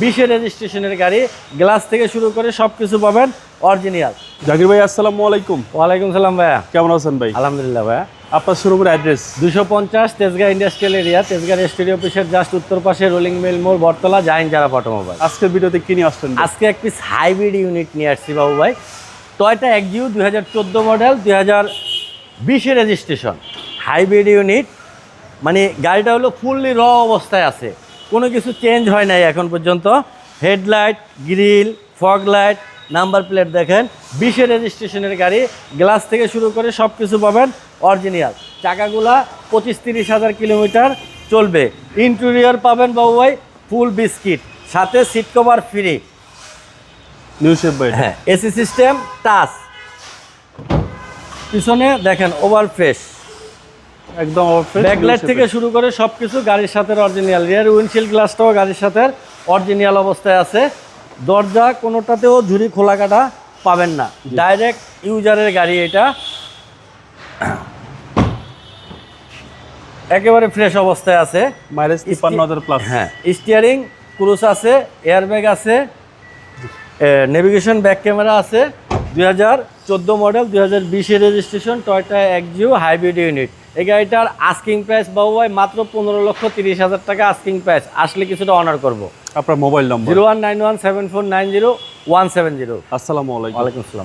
বিশের রেজিস্ট্রেশনের গাড়ি গ্লাস থেকে শুরু করে সব কিছু পাবেন অরিজিনাল। জাকির ভাই আসসালামু আলাইকুম। ওয়ালাইকুম সালাম ভাইয়া। কেমন আছেন ভাই? আলহামদুলিল্লাহ ভাইয়া। আপনার শোরুমের অ্যাড্রেস? দুশো পঞ্চাশ তেজগাঁ ইন্ডাস্ট্রিয়াল এরিয়া তেজগাঁ রেস্টুরি অফিসের জাস্ট উত্তর পাশে রোলিং মিল মোড় বটতলা জাইন যারা অটোমোবাইল। আজকের ভিডিওতে কি নিয়ে আসছেন আজকে এক পিস হাইব্রিড ইউনিট নিয়ে আসছি বাবু ভাই। টয়টা একজিউ দুই হাজার চোদ্দ মডেল দুই হাজার বিশে রেজিস্ট্রেশন হাইব্রিড ইউনিট মানে গাড়িটা হলো ফুললি র অবস্থায় আছে। কোনো কিছু চেঞ্জ হয় নাই এখন পর্যন্ত। Headlight grill fog light number plate দেখেন। বিশে রেজিস্ট্রেশনের গাড়ি গ্লাস থেকে শুরু করে সব কিছু পাবেন অরিজিনাল চাকাগুলা পঁচিশ তিরিশ হাজার কিলোমিটার চলবে। ইন্টেরিয়র পাবেন বাবু ভাই ফুল বিস্কিট সাথে সিট কভার ফ্রি ভাই হ্যাঁ এসি সিস্টেম টাচ। পিছনে দেখেন ওভার ফ্রেশ একদম ব্যাকলাইট থেকে শুরু করে সব কিছু গাড়ির সাথে অরিজিনাল রিয়ার উইন্ডশিল্ড গ্লাসটাও গাড়ির সাথে অরিজিনাল অবস্থায় আছে। দরজা কোনোটাতেও ঝুরি খোলা কাটা পাবেন না। ডাইরেক্ট ইউজারের গাড়ি এটা। একেবারে ফ্রেশ অবস্থায় আছে। মাইলেজ তিপ্পান্ন হাজার প্লাস হ্যাঁ স্টিয়ারিং ক্রুজ আছে এয়ারব্যাগ আছে নেভিগেশন ব্যাক ক্যামেরা আছে। দুই হাজার চোদ্দ মডেল দুই হাজার বিশের registration Toyota Axio hybrid unit এই গাড়িটার আস্কিং প্রাইস বাবু ভাই মাত্র পনেরো লক্ষ তিরিশ হাজার টাকা আস্কিং প্রাইস আসলে কিছুটা অনার করব। আপনার mobile number zero one nine one seven four nine zero one seven zero. আসসালামু আলাইকুম। ওয়ালাইকুম আসসালাম।